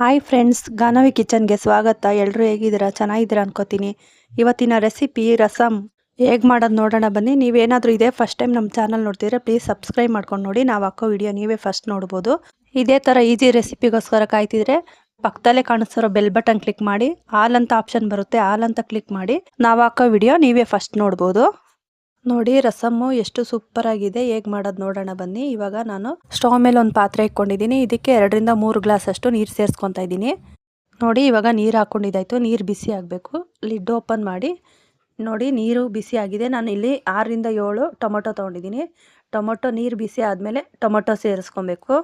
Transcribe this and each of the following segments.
Hi friends Ganavi ಕಿಚನ್ಗೆ ಸ್ವಾಗತ. ಎಲ್ಲರೂ ಹೇಗಿದ್ದೀರಾ? ಚೆನ್ನಾಗಿದ್ದೀರಾ ಅನ್ಕೋತೀನಿ. ಇವತ್ತಿನ ರೆಸಿಪಿ ರಸಮ್ ಹೇಗೆ ಮಾಡೋದು ನೋಡೋಣ ಬನ್ನಿ. ನೀವೇನಾದರೂ ಇದೇ ಫಸ್ಟ್ ಟೈಮ್ ನಮ್ಮ ಚಾನಲ್ ನೋಡ್ತಿದ್ರೆ ಪ್ಲೀಸ್ ಸಬ್ಸ್ಕ್ರೈಬ್ ಮಾಡ್ಕೊಂಡು ನೋಡಿ. ನಾವು ಹಾಕೋ ವಿಡಿಯೋ ನೀವೇ ಫಸ್ಟ್ ನೋಡ್ಬೋದು. ಇದೇ ಥರ ಈಸಿ ರೆಸಿಪಿಗೋಸ್ಕರ ಕಾಯ್ತಿದ್ರೆ ಪಕ್ಕದಲ್ಲೇ ಕಾಣಿಸ್ತಿರೋ ಬೆಲ್ ಬಟನ್ ಕ್ಲಿಕ್ ಮಾಡಿ ಆಲ್ ಅಂತ ಆಪ್ಷನ್ ಬರುತ್ತೆ ಆಲ್ ಅಂತ ಕ್ಲಿಕ್ ಮಾಡಿ ನಾವು ಹಾಕೋ ವಿಡಿಯೋ ನೀವೇ ಫಸ್ಟ್ ನೋಡ್ಬೋದು. ನೋಡಿ, ರಸಮ್ಮು ಎಷ್ಟು ಸೂಪರ್ ಆಗಿದೆ ಹೇಗೆ ಮಾಡೋದು ನೋಡೋಣ ಬನ್ನಿ. ಇವಾಗ ನಾನು ಸ್ಟವ್ ಮೇಲೆ ಒಂದು ಪಾತ್ರೆ ಇಟ್ಕೊಂಡಿದ್ದೀನಿ. ಇದಕ್ಕೆ ಎರಡರಿಂದ ಮೂರು ಗ್ಲಾಸ್ ಅಷ್ಟು ನೀರು ಸೇರಿಸ್ಕೊತಾ ಇದ್ದೀನಿ. ನೋಡಿ, ಇವಾಗ ನೀರು ಹಾಕೊಂಡಿದ್ದಾಯ್ತು. ನೀರು ಬಿಸಿ ಆಗಬೇಕು. ಲಿಡ್ ಓಪನ್ ಮಾಡಿ. ನೋಡಿ, ನೀರು ಬಿಸಿ ಆಗಿದೆ. ನಾನು ಇಲ್ಲಿ ಆರರಿಂದ ಏಳು ಟೊಮೊಟೊ ತೊಗೊಂಡಿದ್ದೀನಿ. ಟೊಮೊಟೊ ನೀರು ಬಿಸಿ ಆದಮೇಲೆ ಟೊಮೊಟೊ ಸೇರಿಸ್ಕೊಬೇಕು.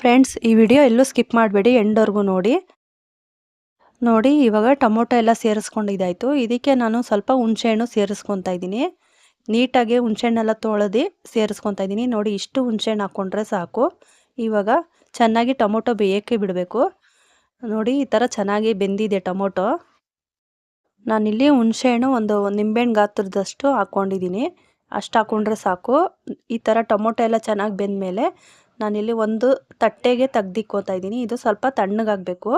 ಫ್ರೆಂಡ್ಸ್, ಈ ವಿಡಿಯೋ ಎಲ್ಲೂ ಸ್ಕಿಪ್ ಮಾಡಬೇಡಿ. ಎಂಡವರೆಗೂ ನೋಡಿ. ನೋಡಿ, ಇವಾಗ ಟೊಮೊಟೊ ಎಲ್ಲ ಸೇರಿಸ್ಕೊಂಡಿದ್ದಾಯಿತು. ಇದಕ್ಕೆ ನಾನು ಸ್ವಲ್ಪ ಹುಣಸೆಹಣ್ಣು ಸೇರಿಸ್ಕೊತಾ ಇದ್ದೀನಿ. ನೀಟಾಗಿ ಹುಣಸೆಹಣ್ಣೆಲ್ಲ ತೊಳೆದು ಸೇರಿಸ್ಕೊತಾ ಇದ್ದೀನಿ. ನೋಡಿ, ಇಷ್ಟು ಹುಣಸೆಹಣ್ಣು ಹಾಕ್ಕೊಂಡ್ರೆ ಸಾಕು. ಇವಾಗ ಚೆನ್ನಾಗಿ ಟೊಮೊಟೊ ಬೇಯಕ್ಕೆ ಬಿಡಬೇಕು. ನೋಡಿ, ಈ ಥರ ಚೆನ್ನಾಗಿ ಬೆಂದಿದೆ ಟೊಮೊಟೊ. ನಾನಿಲ್ಲಿ ಹುಣಸೆಹಣ್ಣು ಒಂದು ನಿಂಬೆಹಣ್ಣು ಗಾತ್ರದಷ್ಟು ಹಾಕ್ಕೊಂಡಿದ್ದೀನಿ ಅಷ್ಟು ಹಾಕ್ಕೊಂಡ್ರೆ ಸಾಕು. ಈ ಥರ ಟೊಮೊಟೊ ಎಲ್ಲ ಚೆನ್ನಾಗಿ ಬೆಂದ ಮೇಲೆ ನಾನಿಲ್ಲಿ ಒಂದು ತಟ್ಟೆಗೆ ತೆಗ್ದಿಕ್ಕೋತಾ ಇದ್ದೀನಿ. ಇದು ಸ್ವಲ್ಪ ತಣ್ಣಗಾಗಬೇಕು.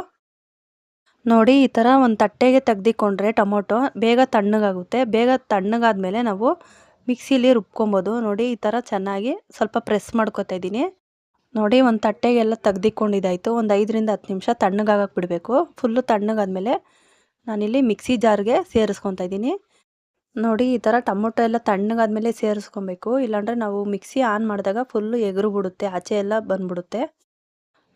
ನೋಡಿ, ಈ ಥರ ಒಂದು ತಟ್ಟೆಗೆ ತೆಗ್ದಿಕೊಂಡ್ರೆ ಟೊಮೊಟೊ ಬೇಗ ತಣ್ಣಗಾಗುತ್ತೆ. ಬೇಗ ತಣ್ಣಗಾದ್ಮೇಲೆ ನಾವು ಮಿಕ್ಸಿಲಿ ರುಬ್ಕೊಬೋದು. ನೋಡಿ, ಈ ಥರ ಚೆನ್ನಾಗಿ ಸ್ವಲ್ಪ ಪ್ರೆಸ್ ಮಾಡ್ಕೊತಾ ಇದ್ದೀನಿ. ನೋಡಿ, ಒಂದು ತಟ್ಟೆಗೆಲ್ಲ ತೆಗ್ದಿಕೊಂಡಿದ್ದಾಯಿತು. ಒಂದು ಐದರಿಂದ ಹತ್ತು ನಿಮಿಷ ತಣ್ಣಗಾಗಕ್ಕೆ ಬಿಡಬೇಕು. ಫುಲ್ಲು ತಣ್ಣಗಾದ್ಮೇಲೆ ನಾನಿಲ್ಲಿ ಮಿಕ್ಸಿ ಜಾರ್ಗೆ ಸೇರಿಸ್ಕೊತಾ ಇದ್ದೀನಿ. ನೋಡಿ, ಈ ಥರ ಟೊಮೊಟೊ ಎಲ್ಲ ತಣ್ಣಗಾದ್ಮೇಲೆ ಸೇರಿಸ್ಕೊಬೇಕು. ಇಲ್ಲಾಂದರೆ ನಾವು ಮಿಕ್ಸಿ ಆನ್ ಮಾಡಿದಾಗ ಫುಲ್ಲು ಎಗರು ಬಿಡುತ್ತೆ. ಆಚೆ ಎಲ್ಲ ಬಂದ್ಬಿಡುತ್ತೆ.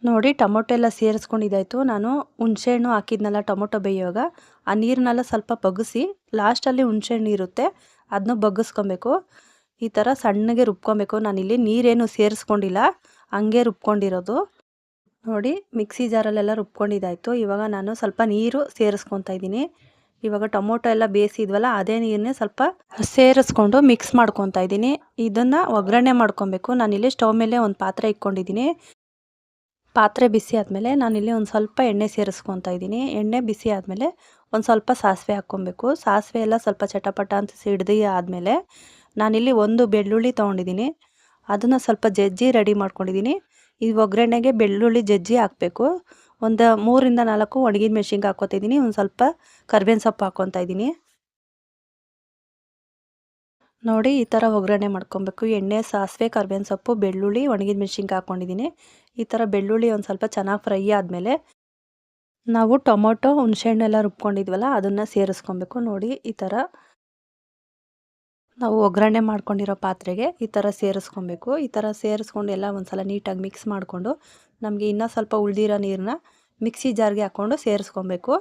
ನೋಡಿ ಟೊಮೊಟೊ ಎಲ್ಲ ಸೇರಿಸ್ಕೊಂಡಿದ್ದಾಯಿತು. ನಾನು ಹುಣಸೆಹಣ್ಣು ಹಾಕಿದ್ನಲ್ಲ ಟೊಮೊಟೊ ಬೇಯುವಾಗ. ಆ ನೀರನ್ನೆಲ್ಲ ಸ್ವಲ್ಪ ಬಗ್ಗಿಸಿ ಲಾಸ್ಟಲ್ಲಿ ಹುಣಸೆಹಣ್ಣು ಇರುತ್ತೆ ಅದನ್ನು ಬಗ್ಗಿಸ್ಕೊಬೇಕು. ಈ ಥರ ಸಣ್ಣಗೆ ರುಬ್ಕೊಬೇಕು. ನಾನಿಲ್ಲಿ ನೀರೇನು ಸೇರಿಸ್ಕೊಂಡಿಲ್ಲ, ಹಂಗೆ ರುಬ್ಕೊಂಡಿರೋದು. ನೋಡಿ, ಮಿಕ್ಸಿ ಜಾರಲ್ಲೆಲ್ಲ ರುಬ್ಕೊಂಡಿದ್ದಾಯಿತು. ಇವಾಗ ನಾನು ಸ್ವಲ್ಪ ನೀರು ಸೇರಿಸ್ಕೊತಾ ಇದ್ದೀನಿ. ಇವಾಗ ಟೊಮೊಟೊ ಎಲ್ಲ ಬೇಯಿಸಿದ್ವಲ್ಲ, ಅದೇ ನೀರನ್ನೇ ಸ್ವಲ್ಪ ಸೇರಿಸ್ಕೊಂಡು ಮಿಕ್ಸ್ ಮಾಡ್ಕೊತಾ ಇದ್ದೀನಿ. ಇದನ್ನು ಒಗ್ಗರಣೆ ಮಾಡ್ಕೊಬೇಕು. ನಾನಿಲ್ಲಿ ಸ್ಟವ್ ಮೇಲೆ ಒಂದು ಪಾತ್ರೆ ಇಟ್ಕೊಂಡಿದ್ದೀನಿ. ಪಾತ್ರೆ ಬಿಸಿ ಆದಮೇಲೆ ನಾನಿಲ್ಲಿ ಒಂದು ಸ್ವಲ್ಪ ಎಣ್ಣೆ ಸೇರಿಸ್ಕೊತಾ ಇದ್ದೀನಿ. ಎಣ್ಣೆ ಬಿಸಿ ಆದಮೇಲೆ ಒಂದು ಸ್ವಲ್ಪ ಸಾಸಿವೆ ಹಾಕ್ಕೊಬೇಕು. ಸಾಸಿವೆ ಎಲ್ಲ ಸ್ವಲ್ಪ ಚಟಪಟ ಅಂತ ಸಿಡ್ದು ಆದಮೇಲೆ ನಾನಿಲ್ಲಿ ಒಂದು ಬೆಳ್ಳುಳ್ಳಿ ತೊಗೊಂಡಿದ್ದೀನಿ. ಅದನ್ನು ಸ್ವಲ್ಪ ಜಜ್ಜಿ ರೆಡಿ ಮಾಡ್ಕೊಂಡಿದ್ದೀನಿ. ಈ ಒಗ್ಗರಣೆಗೆ ಬೆಳ್ಳುಳ್ಳಿ ಜಜ್ಜಿ ಹಾಕಬೇಕು. ಒಂದು ಮೂರಿಂದ ನಾಲ್ಕು ಒಣಗಿದ ಮೆಣಸಿನ್ಕಾಯಿ ಹಾಕ್ಕೊತಿದ್ದೀನಿ ಒಂದು ಸ್ವಲ್ಪ ಕರ್ಬೇವಿನ ಸೊಪ್ಪು ಹಾಕ್ಕೊತಾ ಇದ್ದೀನಿ. ನೋಡಿ, ಈ ಥರ ಒಗ್ಗರಣೆ ಮಾಡ್ಕೊಬೇಕು. ಎಣ್ಣೆ, ಸಾಸಿವೆ, ಕರ್ಬೇವಿನ ಸೊಪ್ಪು, ಬೆಳ್ಳುಳ್ಳಿ, ಒಣಗಿದ ಮೆಣಸಿನ್ಕಾಯಿ ಹಾಕ್ಕೊಂಡಿದ್ದೀನಿ ಈ ಥರ ಬೆಳ್ಳುಳ್ಳಿ ಒಂದು ಸ್ವಲ್ಪ ಚೆನ್ನಾಗಿ ಫ್ರೈ ಆದಮೇಲೆ ನಾವು ಟೊಮೊಟೊ, ಹುಣಸೆಹಣ್ಣೆಲ್ಲ ರುಬ್ಕೊಂಡಿದ್ವಲ್ಲ, ಅದನ್ನು ಸೇರಿಸ್ಕೊಬೇಕು. ನೋಡಿ, ಈ ಥರ ನಾವು ಒಗ್ಗರಣೆ ಮಾಡ್ಕೊಂಡಿರೋ ಪಾತ್ರೆಗೆ ಈ ಥರ ಸೇರಿಸ್ಕೊಬೇಕು. ಈ ಥರ ಸೇರಿಸ್ಕೊಂಡು ಎಲ್ಲ ಒಂದು ಸಲ ನೀಟಾಗಿ ಮಿಕ್ಸ್ ಮಾಡಿಕೊಂಡು ನಮಗೆ ಇನ್ನೂ ಸ್ವಲ್ಪ ಉಳಿದಿರೋ ನೀರನ್ನ ಮಿಕ್ಸಿ ಜಾರ್ಗೆ ಹಾಕ್ಕೊಂಡು ಸೇರಿಸ್ಕೊಬೇಕು.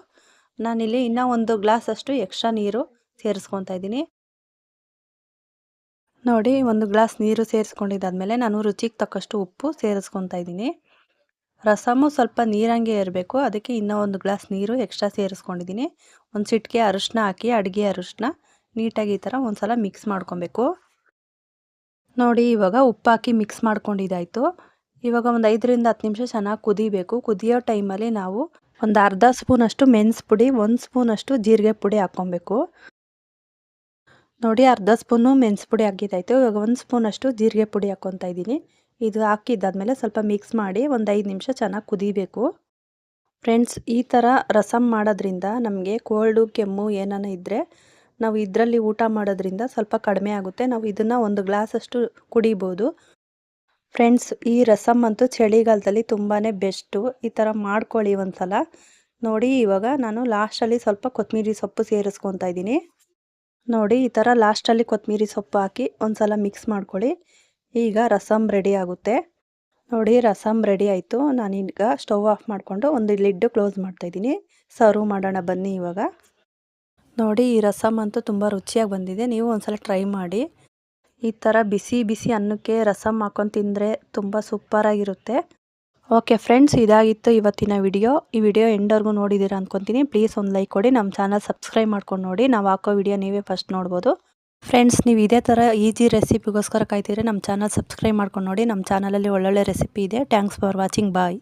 ನಾನಿಲ್ಲಿ ಇನ್ನೂ ಒಂದು ಗ್ಲಾಸ್ ಅಷ್ಟು ಎಕ್ಸ್ಟ್ರಾ ನೀರು ಸೇರಿಸ್ಕೊತಾ ಇದ್ದೀನಿ. ನೋಡಿ, ಒಂದು ಗ್ಲಾಸ್ ನೀರು ಸೇರಿಸ್ಕೊಂಡಿದ್ದಾದಮೇಲೆ ನಾನು ರುಚಿಗೆ ತಕ್ಕಷ್ಟು ಉಪ್ಪು ಸೇರಿಸ್ಕೊತಾ ಇದ್ದೀನಿ. ರಸಮು ಸ್ವಲ್ಪ ನೀರಂಗೆ ಇರಬೇಕು, ಅದಕ್ಕೆ ಇನ್ನೂ ಒಂದು ಗ್ಲಾಸ್ ನೀರು ಎಕ್ಸ್ಟ್ರಾ ಸೇರಿಸ್ಕೊಂಡಿದ್ದೀನಿ. ಒಂದು ಸಿಟ್ಟಿಗೆ ಅರಿಶಿನ ಹಾಕಿ, ಅಡುಗೆ ಅರಿಶಿನ ನೀಟಾಗಿ ಈ ಥರ ಒಂದು ಸಲ ಮಿಕ್ಸ್ ಮಾಡ್ಕೊಬೇಕು. ನೋಡಿ, ಇವಾಗ ಉಪ್ಪು ಹಾಕಿ ಮಿಕ್ಸ್ ಮಾಡ್ಕೊಂಡಿದ್ದಾಯಿತು. ಇವಾಗ ಒಂದು ಐದರಿಂದ ಹತ್ತು ನಿಮಿಷ ಚೆನ್ನಾಗಿ ಕುದಿಬೇಕು. ಕುದಿಯೋ ಟೈಮಲ್ಲಿ ನಾವು ಒಂದು ಅರ್ಧ ಸ್ಪೂನಷ್ಟು ಮೆಣಸು ಪುಡಿ, ಒಂದು ಸ್ಪೂನಷ್ಟು ಜೀರಿಗೆ ಪುಡಿ ಹಾಕ್ಕೊಬೇಕು. ನೋಡಿ ಅರ್ಧ ಸ್ಪೂನು ಮೆಣಸು ಪುಡಿ ಹಾಕಿದ್ದಾಯಿತು ಇವಾಗ ಒಂದು ಸ್ಪೂನಷ್ಟು ಜೀರಿಗೆ ಪುಡಿ ಹಾಕ್ಕೊತಾ ಇದ್ದೀನಿ. ಇದು ಹಾಕಿದ್ದಾದ್ಮೇಲೆ ಸ್ವಲ್ಪ ಮಿಕ್ಸ್ ಮಾಡಿ ಒಂದು ಐದು ನಿಮಿಷ ಚೆನ್ನಾಗಿ ಕುದಿಬೇಕು. ಫ್ರೆಂಡ್ಸ್ ಈ ಥರ ರಸಮ್ ಮಾಡೋದ್ರಿಂದ ನಮಗೆ ಕೋಲ್ಡು ಕೆಮ್ಮು ಏನಾನ ಇದ್ದರೆ ನಾವು ಇದರಲ್ಲಿ ಊಟ ಮಾಡೋದ್ರಿಂದ ಸ್ವಲ್ಪ ಕಡಿಮೆ ಆಗುತ್ತೆ. ನಾವು ಇದನ್ನು ಒಂದು ಗ್ಲಾಸಷ್ಟು ಕುಡಿಬೋದು. ಫ್ರೆಂಡ್ಸ್ ಈ ರಸಮ್ ಅಂತೂ ಚಳಿಗಾಲದಲ್ಲಿ ತುಂಬಾ ಬೆಸ್ಟು. ಈ ಥರ ಮಾಡ್ಕೊಳ್ಳಿ ಒಂದು ಸಲ ನೋಡಿ, ಇವಾಗ ನಾನು ಲಾಸ್ಟಲ್ಲಿ ಸ್ವಲ್ಪ ಕೊತ್ತಂಬರಿ ಸೊಪ್ಪು ಸೇರಿಸ್ಕೊತಾ ಇದ್ದೀನಿ. ನೋಡಿ, ಈ ಥರ ಲಾಸ್ಟಲ್ಲಿ ಕೊತ್ತಂಬರಿ ಸೊಪ್ಪು ಹಾಕಿ ಒಂದು ಸಲ ಮಿಕ್ಸ್ ಮಾಡ್ಕೊಳ್ಳಿ. ಈಗ ರಸಮ್ ರೆಡಿ ಆಗುತ್ತೆ. ನೋಡಿ ರಸಮ್ ರೆಡಿ ಆಯಿತು. ನಾನೀಗ ಸ್ಟವ್ ಆಫ್ ಮಾಡಿಕೊಂಡು ಒಂದು ಲಿಡ್ಡು ಕ್ಲೋಸ್ ಮಾಡ್ತಾಯಿದ್ದೀನಿ ಸರ್ವ್ ಮಾಡೋಣ ಬನ್ನಿ ಇವಾಗ. ನೋಡಿ, ಈ ರಸಮ್ ಅಂತೂ ತುಂಬ ರುಚಿಯಾಗಿ ಬಂದಿದೆ. ನೀವು ಒಂದ್ಸಲ ಟ್ರೈ ಮಾಡಿ. ಈ ಥರ ಬಿಸಿ ಬಿಸಿ ಅನ್ನಕ್ಕೆ ರಸಮ್ ಹಾಕೊಂಡು ತಿಂದರೆ ತುಂಬ ಸೂಪರಾಗಿರುತ್ತೆ. ಓಕೆ ಫ್ರೆಂಡ್ಸ್ ಇದಾಗಿತ್ತು ಇವತ್ತಿನ ವಿಡಿಯೋ ಈ ವಿಡಿಯೋ ಎಂಡವರೆಗೂ ನೋಡಿದ್ದೀರಾ ಅಂದ್ಕೊತೀನಿ ಪ್ಲೀಸ್ ಒಂದು ಲೈಕ್ ಕೊಡಿ, ನಮ್ಮ ಚಾನಲ್ ಸಬ್ಸ್ಕ್ರೈಬ್ ಮಾಡ್ಕೊಂಡು ನೋಡಿ. ನಾವು ಹಾಕೋ ವಿಡಿಯೋ ನೀವೇ ಫಸ್ಟ್ ನೋಡ್ಬೋದು. ಫ್ರೆಂಡ್ಸ್ ನೀವು ಇದೇ ಥರ ಈಜಿ ರೆಸಿಪಿಗೋಸ್ಕರ ಕಾಯ್ತೀರಿ ನಮ್ಮ ಚಾನಲ್ ಸಬ್ಸ್ಕ್ರೈಬ್ ಮಾಡ್ಕೊಂಡು ನೋಡಿ. ನಮ್ಮ ಚಾನಲಲ್ಲಿ ಒಳ್ಳೊಳ್ಳೆ ರೆಸಿಪಿ ಇದೆ. Thanks for watching bye